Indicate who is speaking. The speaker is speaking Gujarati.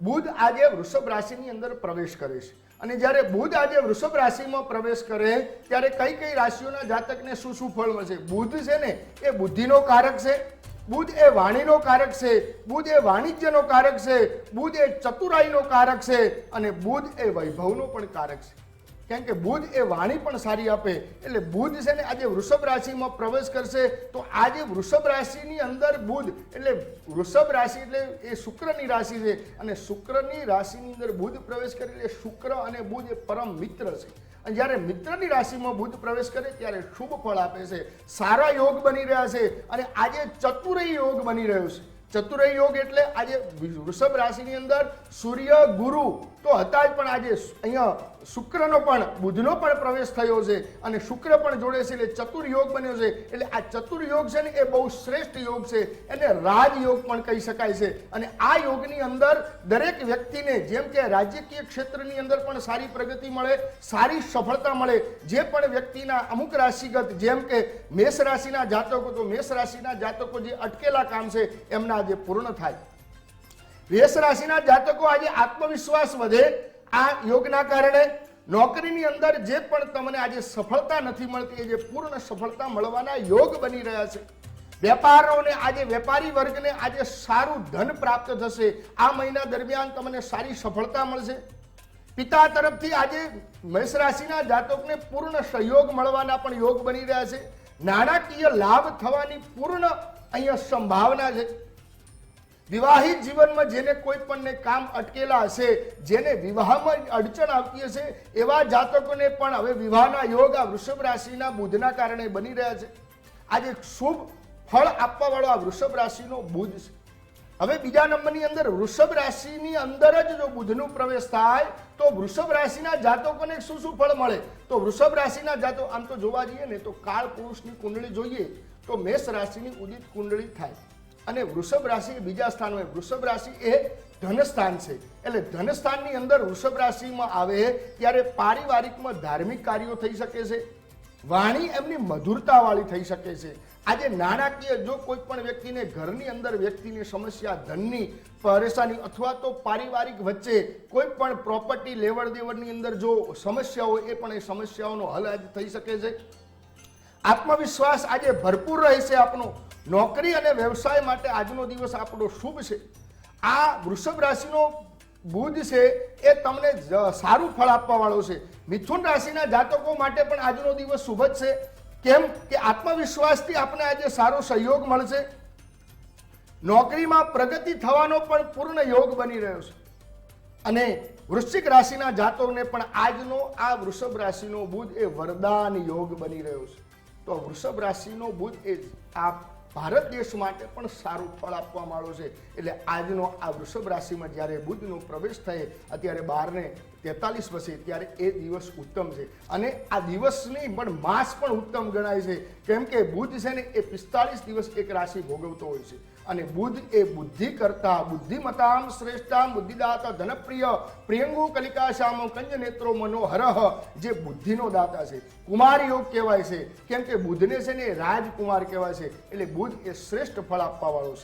Speaker 1: બુધ આજે વૃષભ રાશિની અંદર પ્રવેશ કરે છે. અને જ્યારે બુધ આજે વૃષભ રાશિમાં પ્રવેશ કરે, ત્યારે કઈ કઈ રાશિઓના જાતકને શું શું ફળ મળશે? બુધ છે ને, એ બુદ્ધિનો કારક છે. બુધ એ વાણીનો કારક છે. બુધ એ વાણિજ્યનો કારક છે. બુધ એ ચતુરાઈનો કારક છે. અને બુધ એ વૈભવનો પણ કારક છે. કેમ કે બુધ એ વાણી પણ સારી આપે. એટલે બુધ છે ને આજે વૃષભ રાશિમાં પ્રવેશ કરશે. તો આજે વૃષભ રાશિની અંદર બુધ, એટલે વૃષભ રાશિ એટલે એ શુક્રની રાશિ છે. અને શુક્રની રાશિની અંદર બુધ પ્રવેશ કરે એટલે શુક્ર અને બુધ એ પરમ મિત્ર છે. અને જ્યારે મિત્રની રાશિમાં બુધ પ્રવેશ કરે ત્યારે શુભ ફળ આપે છે. સારા યોગ બની રહ્યા છે. અને આજે ચતુરય યોગ બની રહ્યો છે. ચતુરય યોગ એટલે આજે વૃષભ રાશિની અંદર સૂર્ય ગુરુ તો હતા જ પણ આજે અહીંયા શુક્રનો પણ બુધનો પણ પ્રવેશ થયો છે અને શુક્ર પણ જોડે છે એટલે ચતુર યોગ બન્યો છે. એટલે આ ચતુર યોગ છે ને એ બહુ શ્રેષ્ઠ યોગ છે. એને રાજયોગ પણ કહી શકાય છે. અને આ યોગની અંદર દરેક વ્યક્તિને જેમ કે રાજકીય ક્ષેત્રની અંદર પણ સારી પ્રગતિ મળે, સારી સફળતા મળે. જે પણ વ્યક્તિના અમુક રાશિગત જેમ કે મેષ રાશિના જાતકો, તો મેષ રાશિના જાતકો જે અટકેલા કામ છે, એમના આજે પૂર્ણ થાય. મેષ રાશિના જાતકો આજે આત્મવિશ્વાસ વધે આ યોગના કારણે નોકરીની અંદર જે પણ તમને આજે સફળતા નથી મળતી, એ જે પૂર્ણ સફળતા મળવાના યોગ બની રહ્યા છે. વેપારોને આજે, વેપારી વર્ગને આજે સારું ધન પ્રાપ્ત થશે. આ મહિના દરમિયાન તમને સારી સફળતા મળશે. પિતા તરફથી આજે મેષ રાશિના જાતકને પૂર્ણ સહયોગ મળવાના પણ યોગ બની રહ્યા છે. નાણાકીય લાભ થવાની પૂર્ણ અહીંયા સંભાવના છે. વિવાહિત જીવનમાં જેને કોઈ પણને કામ અટકેલા હશે, જેને વિવાહમાં અડચણ આવતી હશે, એવા જાતકોને પણ હવે વિવાહના યોગ આ વૃષભ રાશિના બુધના કારણે બની રહ્યા છે. આજે શુભ ફળ આપવા વાળો આ વૃષભ રાશિનો બુધ છે. હવે બીજા નંબરની અંદર વૃષભ રાશિની અંદર જ જો બુધનો પ્રવેશ થાય, તો વૃષભ રાશિના જાતકોને શું શું ફળ મળે? તો વૃષભ રાશિના જાતો, આમ તો જોવા જઈએ ને, તો કાળ પુરુષની કુંડળી જોઈએ, તો મેષ રાશિની ઉદિત કુંડળી થાય. અને વૃષભ રાશિ બીજા બીજા હોય વૃષભ રાશિ એ ધનસ્થાન છે. એટલે ધનસ્થાનની અંદર વૃષભ રાશિમાં આવે ત્યારે પારિવારિકમાં ધાર્મિક કાર્યો થઈ શકે છે. વાણી એમની મધુરતાવાળી થઈ શકે છે. આજે નાણાકીય જો કોઈ પણ વ્યક્તિને ઘરની અંદર વ્યક્તિની સમસ્યા, ધનની પરેશાની અથવા તો પારિવારિક વચ્ચે કોઈ પણ પ્રોપર્ટી લેવડ દેવડની અંદર જો સમસ્યા હોય, એ પણ એ સમસ્યાઓનો હલ આજે થઈ શકે છે. આત્મવિશ્વાસ આજે ભરપૂર રહેશે આપણો નોકરી અને વ્યવસાય માટે આજનો દિવસ આપણો શુભ છે. આ વૃષભ રાશિનો બુધ છે એ તમને સારું ફળ આપવા વાળો છે. મિથુન રાશિના જાતકો માટે પણ આજનો દિવસ શુભ જ છે. કેમ કે આત્મવિશ્વાસથી આપણે આજે સારો સહયોગ મળશે. નોકરીમાં પ્રગતિ થવાનો પણ પૂર્ણ યોગ બની રહ્યો છે. અને વૃશ્ચિક રાશિના જાતકોને પણ આજનો આ વૃષભ રાશિનો બુધ એ વરદાન યોગ બની રહ્યો છે. તો વૃષભ રાશિનો બુધ એ આ ભારત દેશ માટે પણ સારું ફળ આપવા વાળો છે. એટલે આજનો આ વૃષભ રાશિમાં જ્યારે બુધનો પ્રવેશ થાય, અત્યારે બારને તેતાલીસ વર્ષે ત્યારે એ દિવસ ઉત્તમ છે. અને આ દિવસની પણ માસ પણ ઉત્તમ ગણાય છે. કેમ કે બુધ છે ને, એ પિસ્તાલીસ દિવસ એક રાશિ ભોગવતો હોય છે. અને બુદ્ધ એ બુદ્ધિ કરતા બુદ્ધિમતામ શ્રેષ્ઠામ, બુદ્ધિદાતા ધનપ્રિય, પ્રિયંગુ કલિકાશામ કંજ નેત્રો મનોહરહ જે બુદ્ધિનો દાતા છે. કુમાર યોગ કહેવાય છે. કેમ કે બુદ્ધને છે ને રાજકુમાર કહેવાય છે. એટલે બુદ્ધ એ શ્રેષ્ઠ ફળ આપવા વાળો છે.